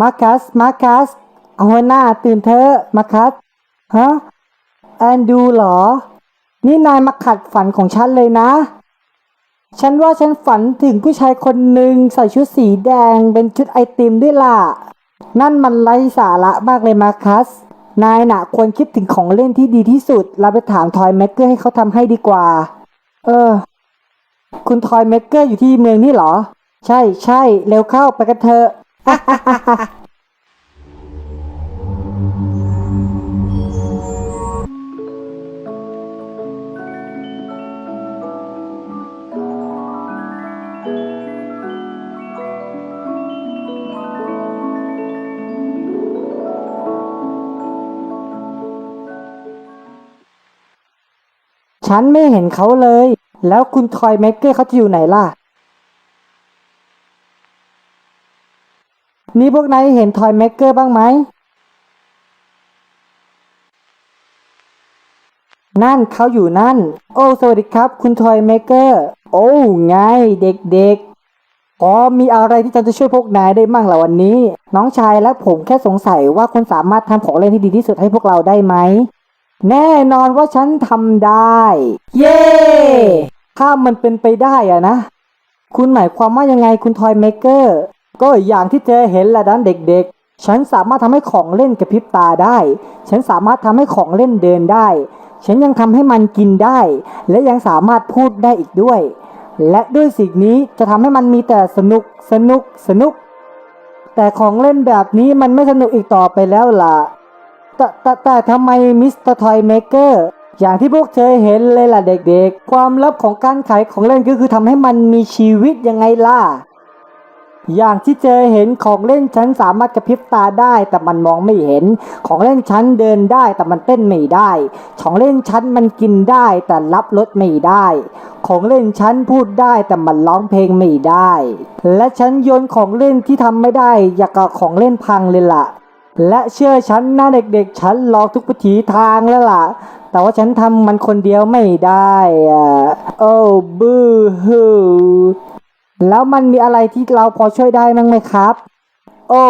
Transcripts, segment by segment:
มาคัส มาคัสเอาหน้าตื่นเถอะมาคัส ฮะ แอนดูเหรอ นี่นายมาขัดฝันของฉันเลยนะ ฉันว่าฉันฝันถึงผู้ชายคนหนึ่งใส่ชุดสีแดงเป็นชุดไอติมด้วยล่ะ นั่นมันไร้สาระมากเลยมาคัส นายน่ะควรคิดถึงของเล่นที่ดีที่สุด เราไปถามทอยแม็กเกอร์ให้เขาทำให้ดีกว่า เออ คุณทอยแม็กเกอร์อยู่ที่เมืองนี่เหรอ ใช่ใช่เร็วเข้าไปกันเถอะ ฉันไม่เห็นเขาเลย แล้วคุณทอยแม็กเกอร์เขาจะอยู่ไหนล่ะ นี่พวกนายเห็นทอยแมกเกอร์บ้างไหม นั่นเขาอยู่นั่น โอ้ สวัสดีครับ คุณทอยแมกเกอร์ โอ้ไงเด็กๆ อ๋อ มีอะไรที่ฉันจะช่วยพวกนายได้มั่งล่ะวันนี้ น้องชายและผมแค่สงสัยว่าคุณสามารถทำของเล่นที่ดีที่สุดให้พวกเราได้ไหม แน่นอนว่าฉันทำได้ เย้ถ้ามันเป็นไปได้อะนะ คุณหมายความว่ายังไงคุณทอยเมเกอร์ ก็อย่างที่เธอเห็นแหละด้านเด็กๆ ฉันสามารถทำให้ของเล่นกระพริบตาได้ ฉันสามารถทำให้ของเล่นเดินได้ ฉันยังทำให้มันกินได้ และยังสามารถพูดได้อีกด้วย และด้วยสิ่งนี้จะทำให้มันมีแต่สนุกสนุกสนุก แต่ของเล่นแบบนี้มันไม่สนุกอีกต่อไปแล้วล่ะ แต่แต่แต่ทำไมมิสเตอร์ทอยเมเกอร์อย่างที่พวกเธอเห็นเลยล่ะเด็กๆ ความลับของการขายของเล่นก็คือทำให้มันมีชีวิตยังไงล่ะ อย่างที่เจอเห็นของเล่นฉันสามารถกระพริบตาได้ แต่มันมองไม่เห็น ของเล่นฉันเดินได้ แต่มันเต้นไม่ได้ ของเล่นฉันมันกินได้ แต่รับรสไม่ได้ ของเล่นฉันพูดได้ แต่มันร้องเพลงไม่ได้ และฉันโยนของเล่นที่ทำไม่ได้ อยากกับของเล่นพังเลยล่ะ และเชื่อฉันหนะเด็กๆ ฉันลองทุกวิถีทางแล้วล่ะ แต่ว่าฉันทำมันคนเดียวไม่ได้อะโอ้บูฮู แล้วมันมีอะไรที่เราพอช่วยได้มั้งไหมครับ โอ้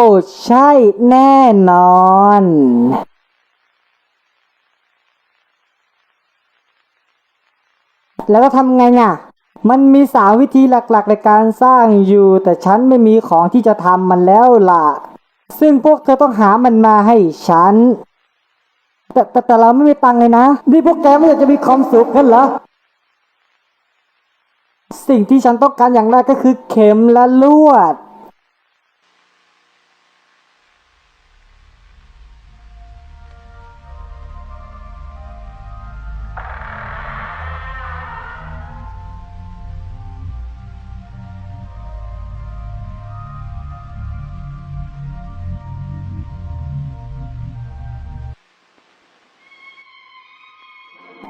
ใช่แน่นอนแล้วก็ทำไงเนี่ย มันมีสามวิธีหลักๆในการสร้างอยู่ แต่ฉันไม่มีของที่จะทำมันแล้วล่ะ ซึ่งพวกเธอต้องหามันมาให้ฉัน แต่แต่แต่เราไม่มีตังค์เลยนะ นี่พวกแกไม่อยากจะมีความสุขกันเหรอ สิ่งที่ฉันต้องการอย่างแรกก็คือเข็มและลวด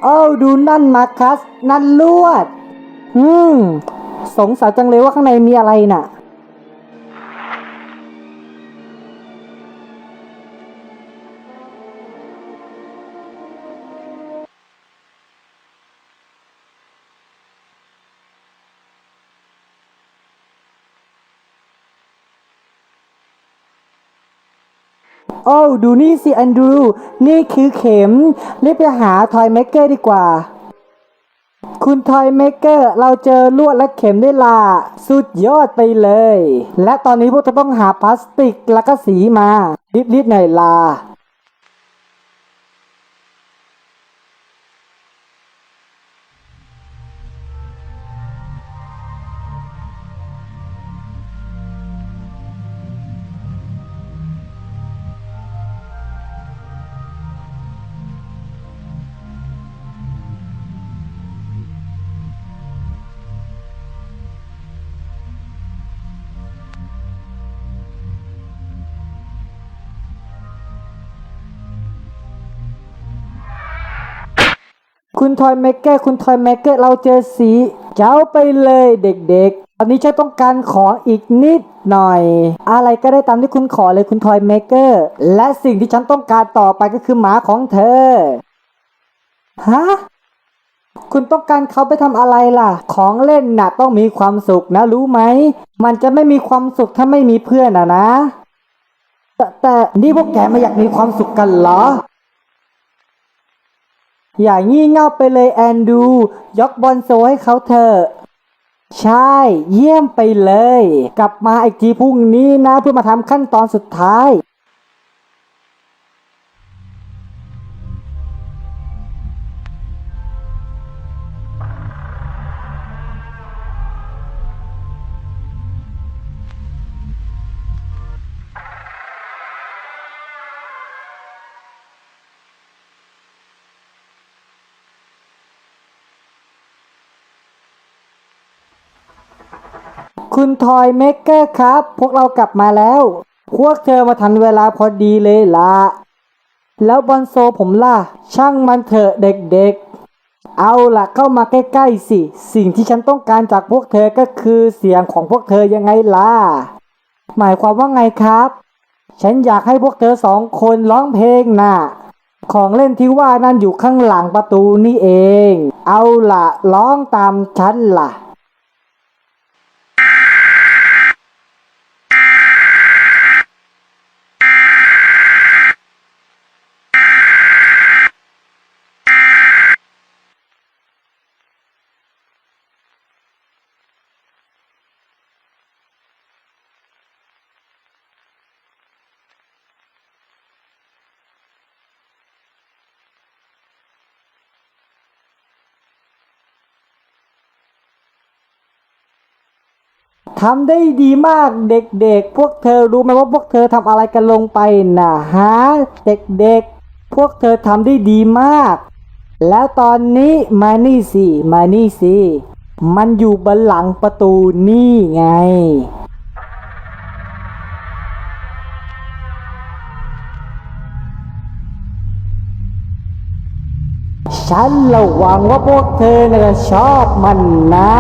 เอ้าดูนั่นมาคัส นั่นลวด อืม สงสัยจังเลยว่าข้างในมีอะไรน่ะ โอ้ ดูนี่สิแอนดรู นี่คือเข็ม รีบไปหาทอยเมกเกอร์ดีกว่า คุณทอยเมกเกอร์เราเจอลวดและเข็มได้ล่ะสุดยอดไปเลย และตอนนี้พวกเราต้องหาพลาสติกแล้วก็สีมารีบๆหน่อยล่ะ คุณทอยเมกเกอร์คุณทอยเมกเกอร์เราเจอสี เจ้าไปเลยเด็กๆ ตอนนี้ฉันต้องการของอีกนิดหน่อย อะไรก็ได้ตามที่คุณขอเลยคุณทอยเมกเกอร์และสิ่งที่ฉันต้องการต่อไปก็คือหมาของเธอฮะคุณต้องการเขาไปทำอะไรล่ะ ของเล่นน่ะต้องมีความสุขนะรู้ไหม มันจะไม่มีความสุขถ้าไม่มีเพื่อนอะนะ แต่แต่นี่พวกแกไม่อยากมีความสุขกันเหรอ อย่างี่เง่าไปเลยแอนดู ยกบอลโซให้เขาเถอะ ใช่ เยี่ยมไปเลย กลับมาอีกทีพรุ่งนี้นะเพื่อมาทำขั้นตอนสุดท้าย คุณทอยเมกเกอร์ครับ พวกเรากลับมาแล้ว พวกเธอมาทันเวลาพอดีเลยล่ะแล้วบอลโซผมล่ะ ช่างมันเถอะเด็กๆ เอาล่ะเข้ามาใกล้ๆสิ สิ่งที่ฉันต้องการจากพวกเธอก็คือเสียงของพวกเธอยังไงล่ะ หมายความว่าไงครับ ฉันอยากให้พวกเธอสองคนร้องเพลงน่ะของเล่นที่ว่านั่นอยู่ข้างหลังประตูนี่เอง เอาล่ะร้องตามฉันล่ะ ทำได้ดีมากเด็กๆ พวกเธอรู้ไหมว่าพวกเธอทำอะไรกันลงไปนะฮะเด็กๆ พวกเธอทำได้ดีมาก แล้วตอนนี้มานี่สิ มานี่สิ มันอยู่บนหลังประตูนี่ไง ฉันระวังว่าพวกเธอน่ะจะชอบมันนะ